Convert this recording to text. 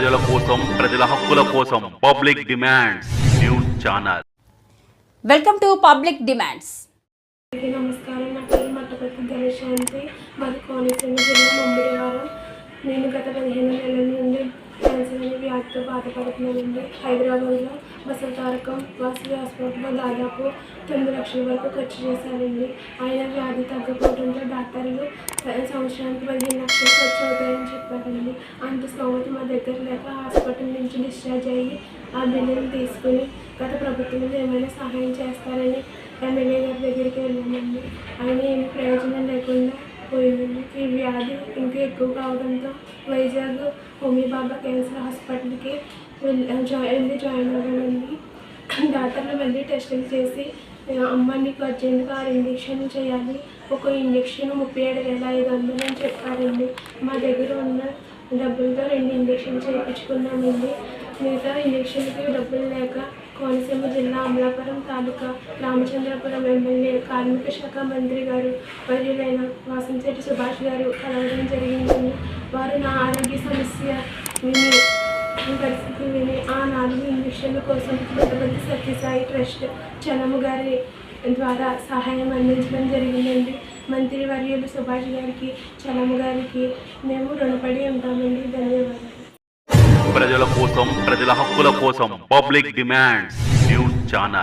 ప్రజల కోసం ప్రజల హక్కుల కోసం public demands news channel. Welcome to public demands. నమస్కారం. నా పేరు మట్టపతి ధనశాంతి మాది కోనసీమ జిల్లా నేను గత పదిహేను బాధపడుతున్నానండి. హైదరాబాద్లో బసవతారకం వాసవి హాస్పిటల్లో దాదాపు తొమ్మిది లక్షల వరకు ఖర్చు చేశారండి. ఆయన వ్యాధి తగ్గకపోవడంతో డాక్టర్లు సంవత్సరానికి పదిహేను లక్షలు ఖర్చు అవుతాయని చెప్పారండి. అంత స్తోమత మా దగ్గర లేక హాస్పిటల్ నుంచి డిశ్చార్జ్ అయ్యి ఆ బిల్లులు తీసుకుని గత ప్రభుత్వంలో ఏమైనా సహాయం చేస్తారని ఎమ్మెల్యే గారి దగ్గరికి వెళ్ళామండి. ఆయన ఏమి ప్రయోజనం లేకుండా పోయిందండి. ఈ వ్యాధి ఇంకా ఎక్కువ కావడంతో వైజాగ్ హోమీ బాబా క్యాన్సర్ హాస్పిటల్కి వెళ్ళి జాయిన్ జాయిన్ అవ్వామండి డాక్టర్లు మళ్ళీ టెస్టింగ్ చేసి అమ్మ నీకు అర్జెంట్గా ఆరు ఇంజక్షన్ చేయాలి ఒక ఇంజక్షన్ ముప్పై ఏడు వేల ఐదు వందలు అని చెప్పారండి మా దగ్గర ఉన్న డబ్బులతో రెండు ఇంజక్షన్ చేయించుకున్నామండి మిగతా ఇంజక్షన్కి డబ్బులు లేక కోనసీమ జిల్లా అమలాపురం తాలూకా రామచంద్రపురం ఎమ్మెల్యే కార్మిక శాఖ మంత్రి గారు వర్యులైన వాసంశెట్టి సుభాష్ గారు కలవడం జరిగిందని వారు నా ఆరోగ్య సమస్య విని పరిస్థితి విని ఆ నాలుగు ఇంజక్షన్ల కోసం పుట్టపర్తి సత్యసాయి ట్రస్ట్ చలము గారి ద్వారా సహాయం అందించడం జరిగిందండి. మంత్రి వర్యులు సుభాష్ గారికి చలము గారికి మేము రుణపడి ఉంటామండి. ధన్యవాదాలు. ప్రజల కోసం ప్రజల హక్కుల కోసం పబ్లిక్ డిమాండ్స్ న్యూస్ ఛానల్